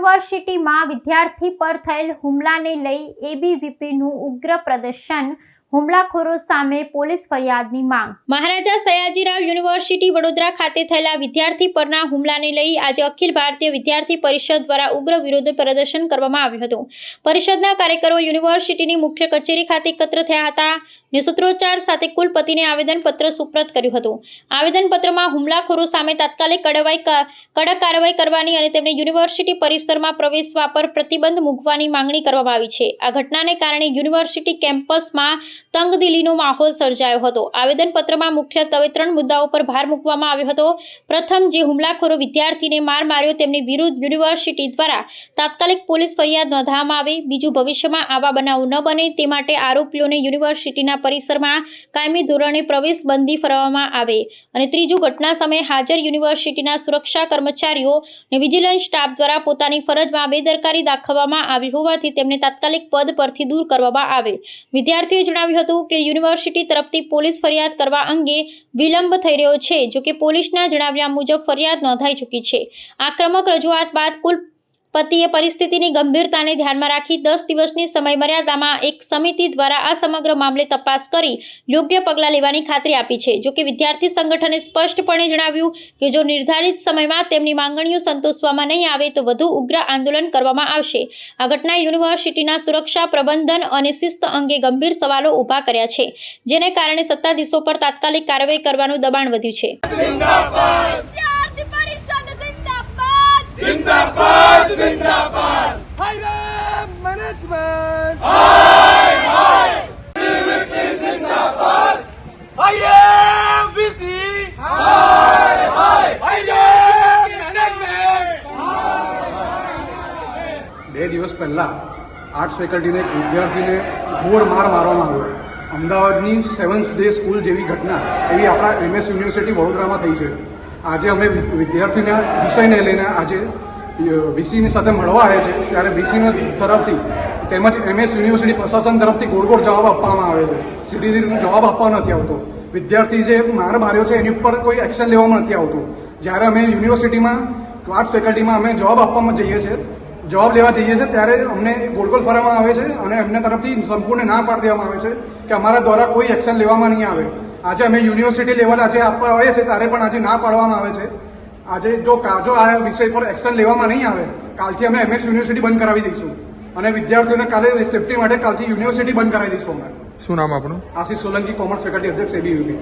યુનિવર્સિટીમાં વિદ્યાર્થી પર થયેલ હુમલાને લઈ એબીવીપીનું ઉગ્ર પ્રદર્શન હુમલાખોરો સામે પોલીસ ફરિયાદની માંગ. મહારાજા સયાજીરાવ યુનિવર્સિટી વડોદરા ખાતે થયેલા વિદ્યાર્થી પરના હુમલાને લઈ આજે અખિલ ભારતીય વિદ્યાર્થી પરિષદ દ્વારા ઉગ્ર વિરોધ પ્રદર્શન કરવામાં આવ્યું હતું. પરિષદના કાર્યકરો યુનિવર્સિટીની મુખ્ય કચેરી ખાતે એકત્ર થયા હતા. ને સૂત્રોચ્ચાર સાથે કુલપતિને આવેદનપત્ર સુપ્રત કર્યું હતું. આવેદનપત્રમાં હુમલાખોરો સામે તાત્કાલિક કડવાઈ કડક કાર્યવાહી કરવાની અને તેમને યુનિવર્સિટી પરિસરમાં પ્રવેશવા પર પ્રતિબંધ મૂકવાની માંગણી કરવામાં આવી છે. આ ઘટનાને કારણે યુનિવર્સિટી કેમ્પસમાં તંગદિલીનો માહોલ સર્જાયો હતો. આવેદનપત્રમાં મુખ્યત્વે ત્રણ મુદ્દાઓ પર ભાર મૂકવામાં આવ્યો હતો. પ્રથમ, જે હુમલાખોરો વિદ્યાર્થીને માર માર્યો તેમની વિરુદ્ધ યુનિવર્સિટી દ્વારા તાત્કાલિક પોલીસ ફરિયાદ નોંધવામાં આવે. બીજું, ભવિષ્યમાં આવા બનાવો ન બને તે માટે આરોપીઓને યુનિવર્સિટીના પરિસરમાં કાયમી ધોરણે પ્રવેશ બંધી ફરવામાં આવે. અને ત્રીજું, ઘટના સમયે હાજર યુનિવર્સિટીના સુરક્ષા કર્મચારીઓ અને વિજિલન્સ સ્ટાફ દ્વારા પોતાની ફરજમાં બેદરકારી દાખવવામાં આવી હોવાથી તેમને તાત્કાલિક પદ પરથી દૂર કરવામાં આવે. વિદ્યાર્થીઓએ જણાવ્યું હતું કે યુનિવર્સિટી તરફથી પોલીસ ફરિયાદ કરવા અંગે વિલંબ થઈ રહ્યો છે જો કે પોલીસના જણાવ્યા મુજબ ફરિયાદ નોંધાઈ ચૂકી છે. આક્રમક રજૂઆત બાદ કુલ પતિએ પરિસ્થિતિની ગંભીરતાને ધ્યાનમાં રાખી દસ દિવસની સમયમર્યાદામાં એક સમિતિ દ્વારા આ સમગ્ર મામલે તપાસ કરી યોગ્ય પગલાં લેવાની ખાતરી આપી છે. જોકે વિદ્યાર્થી સંગઠને સ્પષ્ટપણે જણાવ્યું કે જો નિર્ધારિત સમયમાં તેમની માંગણીઓ સંતોષવામાં નહીં આવે તો વધુ ઉગ્ર આંદોલન કરવામાં આવશે. આ ઘટના યુનિવર્સિટીના સુરક્ષા પ્રબંધન અને શિસ્ત અંગે ગંભીર સવાલો ઊભા કર્યા છે, જેને કારણે સત્તાધીશો પર તાત્કાલિક કાર્યવાહી કરવાનું દબાણ વધ્યું છે. જિંદાબાદ જિંદાબાદ હાય મેનેજમેન્ટ હાય હાય ટીવીટી જિંદાબાદ હાય વીસી હાય હાય હાય બે દિવસ પહેલા આર્ટ્સ ફેકલ્ટીને એક વિદ્યાર્થીને ઘોર માર મારવામાં આવ્યો. અમદાવાદની સેવન્થ ડે સ્કૂલ જેવી ઘટના એવી આપણા એમએસ યુનિવર્સિટી વડોદરામાં થઈ છે. આજે અમે વિદ્યાર્થીના, વિષયને લઈને આજે વીસીની સાથે મળવા આવે છે. ત્યારે વીસીના તરફથી તેમજ એમએસ યુનિવર્સિટી પ્રશાસન તરફથી ગોળ ગોળ જવાબ આપવામાં આવે છે. સીધી સીધો જવાબ આપવા નથી આવતો. વિદ્યાર્થી જે માર માર્યો છે, એની ઉપર કોઈ એક્શન લેવામાં નથી આવતું. જ્યારે અમે યુનિવર્સિટીમાં આર્ટ્સ ફેકલ્ટીમાં અમે જવાબ આપવામાં જઈએ છીએ, જવાબ લેવા જઈએ છીએ, ત્યારે અમને ગોળ ગોળ ફરવામાં આવે છે અને એમના તરફથી સંપૂર્ણ ના પાડી દેવામાં આવે છે કે અમારા દ્વારા કોઈ એક્શન લેવામાં નહીં આવે. આજે અમે યુનિવર્સિટી લેવલ આજે આપવા આવીએ છીએ ત્યારે પણ આજે ના પાડવામાં આવે છે. આજે જો જો આ વિષય પર એક્શન લેવામાં નહીં આવે કાલથી અમે એમએસ યુનિવર્સિટી બંધ કરાવી દઈશું. અને વિદ્યાર્થીઓને કાલે સેફટી માટે કાલથી યુનિવર્સિટી બંધ કરાવી દઈશું અમે. શું નામ આપણું આશીષ સોલંકી કોમર્સ ફેકલ્ટી અધ્યક્ષ એબીયુપી